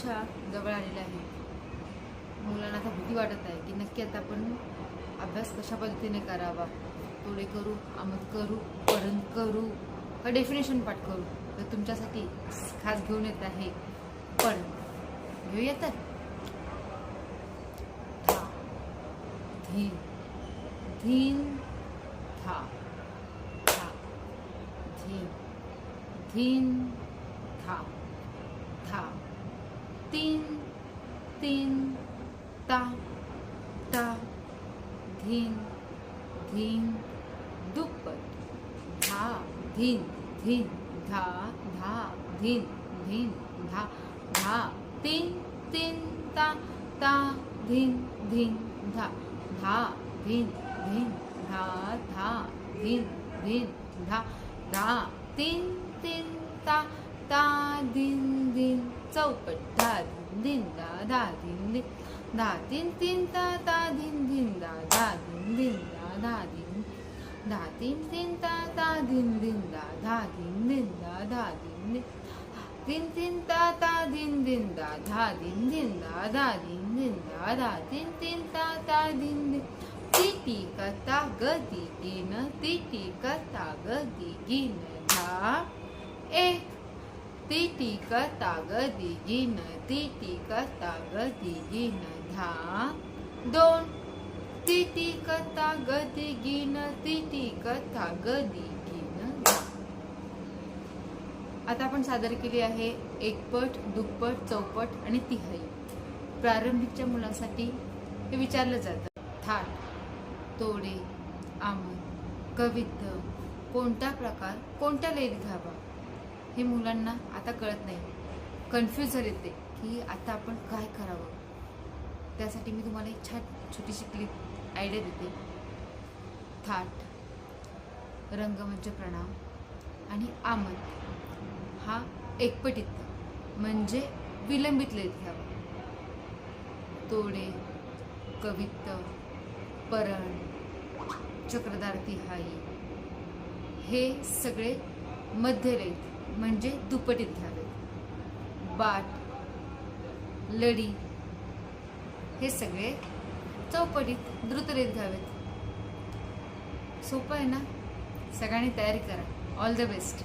परीक्षा जवळ आलेल्या आहेत. मुलांना आता भीती वाटत आहे की नक्की आता आपण अभ्यास कशा पद्धतीने करावा? थोडे करू अमत करू पर्यंत करू? का डेफिनेशन पाठ करू? तर तुमच्यासाठी खास घेऊन येत आहे. पण घेऊया तर? था. धीन. धीन. था. था. धीन. धीन. था था. तीन तीन ता ता धीन धीन दुप्पट धा धीन धीन धा धा धीन धीन धा धा तीन तीन ता ता धीन धीन धा धा धीन धीन धा धा धीन धीन धा धा तीन तीन ता ता धीन दिन चौपट धा दिन दिन दा धा दिन दिन धा तीन तीन ता ता दिन दिन दा धा दिन दिन दा धा दिन धा तीन तीन ता ता दिन दिन दा धा दिन दिन दा धा दिन दिन तीन तीन ता ता दिन दिन दा धा दिन दिन दा धा दिन दिन दा धा तीन तीन ता ता दिन दिन ती ती कता गदी गिन ती ती कता गदी गिन धा एक ती ती कता दिघीन ती ती कता दिघीन धा दोन ती ती कथा गदी ती ती कथा गदी आता आपण सादर केली आहे एकपट दुप्पट चौपट आणि तिहाई. प्रारंभिकच्या मुलांसाठी हे विचारलं जातं. थाट तोडे आम कवित्त कोणता प्रकार कोणत्या लयीत घ्यावा? हे मुलांना आता कळत नाही. कन्फ्यूज झाले ते की आता आपण काय करावं? त्यासाठी मी तुम्हाला एक छान छोटीशी क्लिप आयडिया देते. थाट रंगमंच प्रणाम आणि आमद हा एकपटीत म्हणजे विलंबित लेत घ्यावा. तोडे कवित्त परण चक्रधार तिहाई हे सगळे मध्य म्हणजे दुपटीत घ्यावे. बाट लडी हे सगळे चौपटीत द्रुतरीत घ्यावेत. सोपं आहे ना? सगळ्यांनी तयारी करा. All the best